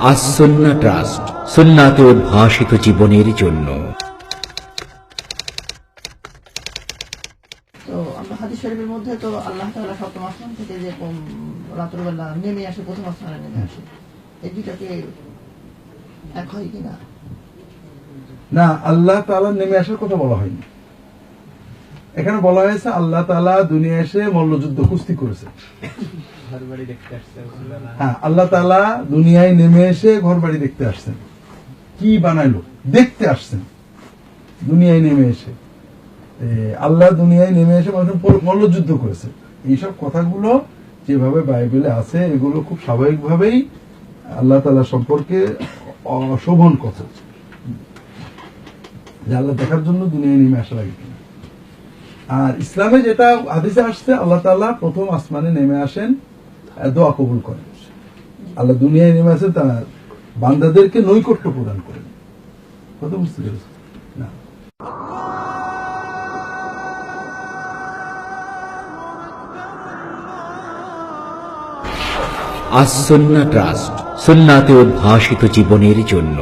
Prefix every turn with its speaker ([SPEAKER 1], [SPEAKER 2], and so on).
[SPEAKER 1] আসন্না trust সুন্নাতে উদ্ভাসিত জীবনের জন্য।
[SPEAKER 2] তো আমরা হাদিস শরীফের মধ্যে তো আল্লাহ তাআলা সপ্তম আসমান থেকে যে উম, রাত্রবেলা নেমে আসে প্রথম আসমানে নেমে আসে। এই দুইটাকে এক হয় কিনা
[SPEAKER 3] না? আল্লাহ তাআলা নেমে আসার কথা বলা হয়নি। এখানে বলা হয়েছে আল্লাহ তালা দুনিয়া এসে মল্লযুদ্ধ কুস্তি করেছে। হ্যাঁ আল্লাহ তাআলা দুনিয়ায় নেমে এসে ঘর বাড়ি দেখতে আসছেন। কি বানাইলো? দেখতে আসছেন। দুনিয়ায় নেমে এসে। আল্লাহ দুনিয়ায় নেমে এসে মানুষের মল্লযুদ্ধ করেছে। এইসব কথাগুলো যেভাবে বাইবেলে আছে এগুলো খুব স্বাভাবিকভাবেই আল্লাহ তালা সম্পর্কে অশোভন কথা। যে আল্লাহ দেখার জন্য দুনিয়ায় নেমে আসা লাগে কিনা আর ইসলামে যেটা হাদিসে আসছে, আল্লাহ তাআলা প্রথম আসমানে নেমে আসেন দোয়া কবুল করেন। আল্লাহ দুনিয়ায় নেমে আসেন, তারা বান্দাদেরকে নৈকট্য প্রদান করেন। কথা বুঝতে পেরেছ না।
[SPEAKER 1] আসন্না ট্রাস্ট সুন্নাতে উদ্ভাসিত জীবনের জন্য